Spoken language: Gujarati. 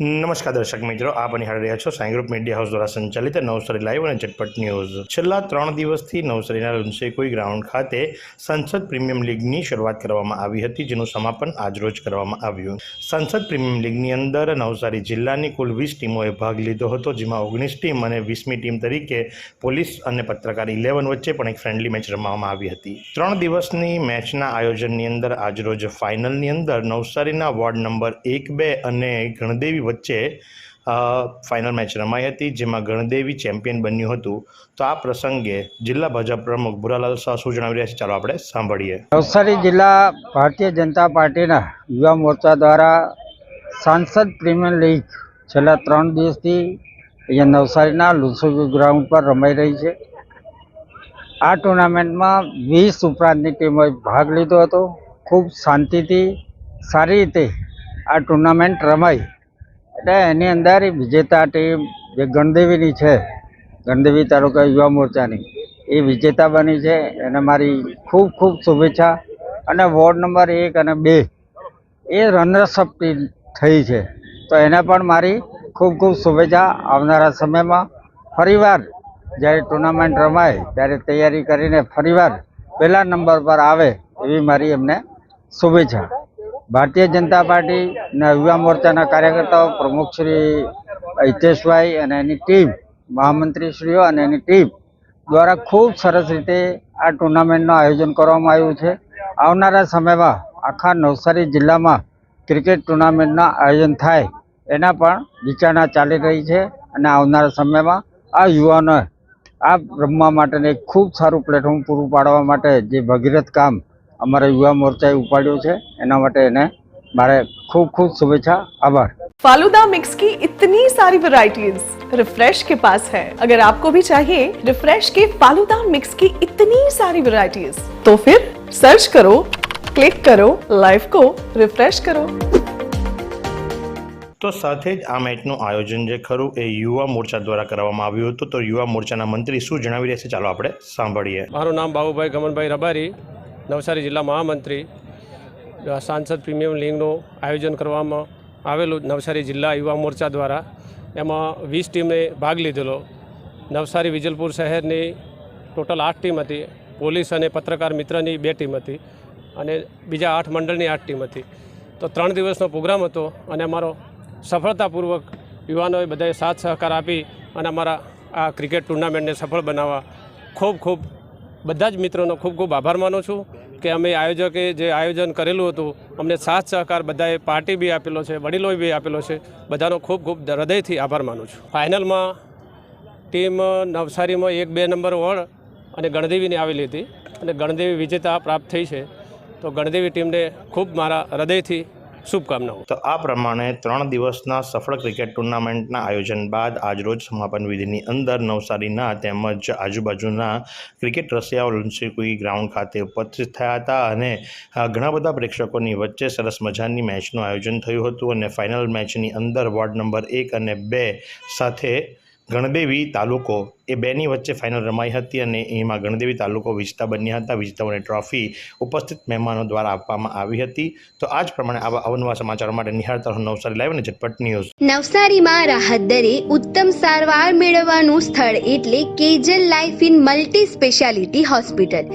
નમસ્કાર દર્શક મિત્રો, આપ નિહાળી રહ્યા છો સાઈ ગ્રુપ મીડિયા હાઉસ દ્વારા સંચાલિત નવસારી લાઈવ અને ઝટપટ ન્યૂઝ. છેલ્લા ત્રણ દિવસથી નવસારીના લુન્સેકોઈ ગ્રાઉન્ડ ખાતે સંસદ પ્રીમિયમ લીગની શરૂઆત કરવામાં આવી હતી, જેનું સમાપન આજરોજ કરવામાં આવ્યું. સંસદ પ્રીમિયમ લીગની અંદર નવસારી જિલ્લાની કુલ વીસ ટીમોએ ભાગ લીધો હતો, જેમાં ઓગણીસ ટીમ અને વીસમી ટીમ તરીકે પોલીસ અને પત્રકાર ઇલેવન વચ્ચે પણ એક ફ્રેન્ડલી મેચ રમવામાં આવી હતી. ત્રણ દિવસની મેચના આયોજનની અંદર આજરોજ ફાઇનલની અંદર નવસારીના વોર્ડ નંબર એક બે અને ગણદેવી વચ્ચે ફાઇનલ મેચ રમાઈ હતી, જેમાં ગણદેવી ચેમ્પિયન બન્યું હતું. તો આ પ્રસંગે જિલ્લા ભાજપ પ્રમુખ ભુરાલાલ શાહ શું જણાવી રહ્યા છે? ચાલો આપણે સાંભળીએ. નવસારી જિલ્લા ભારતીય જનતા પાર્ટીના યુવા મોરચા દ્વારા સાંસદ પ્રીમિયર લીગ છેલ્લા ત્રણ દિવસથી અહીંયા નવસારીના લુસુગી ગ્રાઉન્ડ પર રમાઈ રહી છે. આ ટુર્નામેન્ટમાં વીસ ઉપરાંતની ટીમોએ ભાગ લીધો હતો. ખૂબ શાંતિથી સારી રીતે આ ટુર્નામેન્ટ રમાઈ. એટલે એની અંદર વિજેતા ટીમ જે ગણદેવીની છે, ગણદેવી તાલુકા યુવા મોરચાની, એ વિજેતા બની છે. એને મારી ખૂબ ખૂબ શુભેચ્છા. અને વોર્ડ નંબર એક અને બે, એ રનર્સઅપ ટીમ થઈ છે. તો એને પણ મારી ખૂબ ખૂબ શુભેચ્છા. આવનારા સમયમાં ફરીવાર જ્યારે ટુર્નામેન્ટ રમાય, ત્યારે તૈયારી કરીને ફરીવાર પહેલા નંબર પર આવે એવી મારી એમને શુભેચ્છા. ભારતીય જનતા પાર્ટીના યુવા મોરચાના કાર્યકર્તાઓ, પ્રમુખ શ્રી હિતેશભાઈ અને એની ટીમ, મહામંત્રીશ્રીઓ અને એની ટીમ દ્વારા ખૂબ સરસ રીતે આ ટુર્નામેન્ટનું આયોજન કરવામાં આવ્યું છે. આવનારા સમયમાં આખા નવસારી જિલ્લામાં ક્રિકેટ ટુર્નામેન્ટના આયોજન થાય એના પણ વિચારણા ચાલી રહી છે અને આવનારા સમયમાં આ યુવાનો આ રમવા માટેને ખૂબ સારું પ્લેટફોર્મ પૂરું પાડવા માટે જે ભગીરથ કામ અમારા યુવા મોરચાએ ઉપાડ્યું છે એના માટે એને મારે ખૂબ ખૂબ શુભેચ્છા આભાર फालूदा मिक्स की इतनी सारी वैरायटीज रिफ्रेश के पास है अगर आपको भी चाहिए रिफ्रेश के फालूदा मिक्स की इतनी सारी वैरायटीज तो फिर सर्च करो क्लिक करो लाइफ को रिफ्रेश करो તો સાથે જ આ મેચનું આયોજન જે ખરું એ યુવા મોરચા દ્વારા કરવામાં આવ્યું હતું તો યુવા મોરચાના મંત્રી શું જણાવી રહ્યા છે ચાલો આપણે સાંભળીએ મારું નામ બાબુભાઈ ગમનભાઈ રબારી નવસારી જિલ્લા મહામંત્રી સાંસદ પ્રીમિયમ લીગનું આયોજન કરવામાં આવેલું નવસારી જિલ્લા યુવા મોરચા દ્વારા. એમાં વીસ ટીમે ભાગ લીધેલો. નવસારી વિજલપુર શહેરની ટોટલ આઠ ટીમ હતી. પોલીસ અને પત્રકાર મિત્રની બે ટીમ હતી અને બીજા આઠ મંડળની આઠ ટીમ હતી. તો ત્રણ દિવસનો પ્રોગ્રામ હતો અને અમારો સફળતાપૂર્વક યુવાનોએ બધાએ સાથ સહકાર આપી અને અમારા આ ક્રિકેટ ટુર્નામેન્ટને સફળ બનાવવા ખૂબ ખૂબ બધા જ મિત્રોનો ખૂબ ખૂબ આભાર માનું છું કે અમે આયોજકે જે આયોજન કરેલું હતું, અમને સાથ સહકાર બધાએ પાર્ટી બી આપેલો છે, વડીલોએ બી આપેલો છે, બધાનો ખૂબ ખૂબ હૃદયથી આભાર માનું છું. ફાઇનલમાં ટીમ નવસારીમાં એક બે નંબર વોર્ડ અને ગણદેવીની આવેલી હતી અને ગણદેવી વિજેતા પ્રાપ્ત થઈ છે. તો ગણદેવી ટીમને ખૂબ મારા હૃદયથી શુભકામનાઓ. તો આ પ્રમાણે ત્રણ દિવસના સફળ ક્રિકેટ ટુર્નામેન્ટના આયોજન બાદ આજરોજ સમાપન વિધિની અંદર નવસારીના તેમજ આજુબાજુના ક્રિકેટ રસિયાઓ લુન્સીકુઈ ગ્રાઉન્ડ ખાતે ઉપસ્થિત થયા હતા અને ઘણા બધા પ્રેક્ષકોની વચ્ચે સરસ મજાની મેચનું આયોજન થયું હતું અને ફાઇનલ મેચની અંદર વોર્ડ નંબર એક અને બે સાથે ગણદેવી તાલુકો એ બેની વચ્ચે ફાઇનલ રમાઈ હતી અને એમાં ગણદેવી તાલુકો વિજેતા બન્યા હતા. વિજેતાઓને ટ્રોફી ઉપસ્થિત મહેમાનો દ્વારા આપવામાં આવી હતી. તો આ જ પ્રમાણે આવા અવનવા સમાચારો માટે નિહાળતા રહો નવસારી લાઈવ અને ઝટપટ ન્યૂઝ. નવસારીમાં રાહત દરે ઉત્તમ સારવાર મેળવવાનું સ્થળ એટલે Kejal life in multi speciality hospital